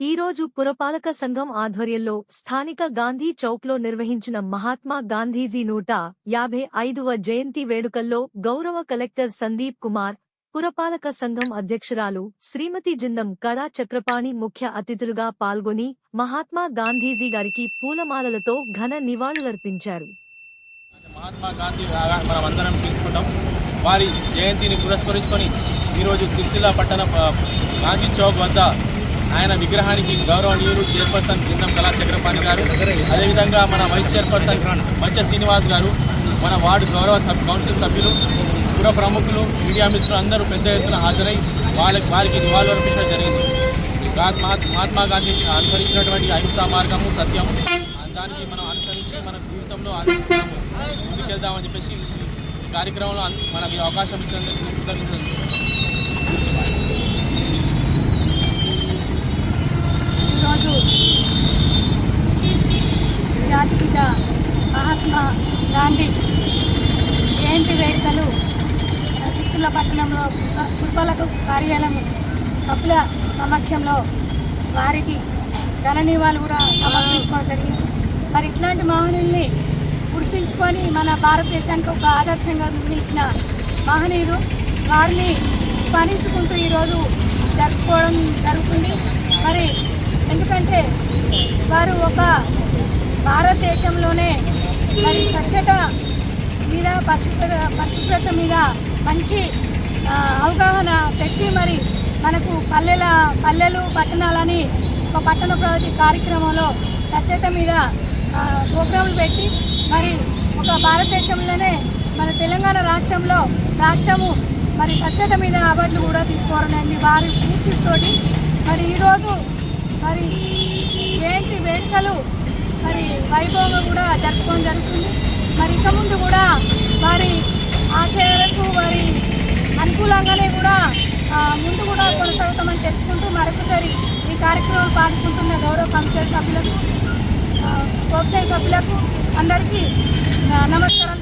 ఈరోజు పురపాలక సంఘం ఆధ్వర్యంలో స్థానిక గాంధీ చౌక్లో నిర్వహించిన మహాత్మా గాంధీజీ నూట యాభై ఐదవ జయంతి వేడుకల్లో గౌరవ కలెక్టర్ సందీప్ కుమార్ పురపాలక సంఘం అధ్యక్షురాలు శ్రీమతి జిందం కళా చక్రపాణి ముఖ్య అతిథులుగా పాల్గొని మహాత్మా గాంధీజీ గారికి పూలమాలలతో ఘన నివాళులర్పించారు. మహాత్మా గాంధీ తీసుకుంటాం. వారి జయంతిని పురస్కరించుకొని ఈరోజు సిరిసిల్ల పట్టణ గాంధీ చౌక్ వద్ద ఆయన విగ్రహానికి గౌరవనీయులు చైర్పర్సన్ కిందం కళా చక్రపాణి గారు. అదేవిధంగా మన వైస్ చైర్పర్సన్ మంచ శ్రీనివాస్ గారు మన వార్డు గౌరవ సబ్ కౌన్సిల్ సభ్యులు పుర ప్రముఖులు మీడియా మిత్రులు అందరూ పెద్ద ఎత్తున హాజరై వాళ్ళకి వారికి నివాళులర్పించడం జరిగింది. మహాత్మా గాంధీ అనుసరించినటువంటి అహింసా మార్గము సత్యము. దానికి మనం అనుసరించి మన జీవితంలో ముందుకెళ్దామని చెప్పేసి కార్యక్రమంలో మనకి అవకాశం ఇచ్చినందుకు కృతజ్ఞతలు ఈరోజు జాతిపిత మహాత్మా గాంధీ జయంతి వేడుకలు సిరిసిల్ల పట్టణంలో కార్యాలయం సభ్యుల సమక్షంలో వారికి ఘన నివాళులు కూడా సమర్పించుకోవడం జరిగింది. మరి ఇట్లాంటి మహనీయుల్ని గుర్తించుకొని మన భారతదేశానికి ఒక ఆదర్శంగా నిలిచిన మహనీయులు వారిని స్మరించుకుంటూ ఈరోజు జరుపుకోవడం జరుగుతుంది. మరి ఎందుకంటే వారు ఒక భారతదేశంలోనే మరి స్వచ్ఛత మీద పరిశుభ్రత పరిశుభ్రత మీద మంచి అవగాహన పెట్టి మరి మనకు పల్లెల పల్లెలు పట్టణాలని ఒక పట్టణ ప్రగతి కార్యక్రమంలో స్వచ్ఛత మీద ఆ, ప్రోగ్రాంలు పెట్టి మరి ఒక భారతదేశంలోనే మన తెలంగాణ రాష్ట్రంలో రాష్ట్రము మరి స్వచ్ఛత మీద అవార్డులు కూడా తీసుకోవాలనేది వారి పూర్తితోటి మరి ఈరోజు మరి ఏంటి వేడుకలు మరి వైభవంగా కూడా జరుపుకోవడం జరుగుతుంది. మరి ఇక ముందు కూడా వారి ఆశయాలకు వారి అనుకూలంగానే కూడా ముందు కూడా కొనసాగుతామని తెలుసుకుంటూ మరొకసారి ఈ కార్యక్రమం పాల్గొంటున్న గౌరవ కమిషన్ సభ్యులకు ఆ, ప్రోత్సాహ సభ్యులకు అందరికీ నమస్కారం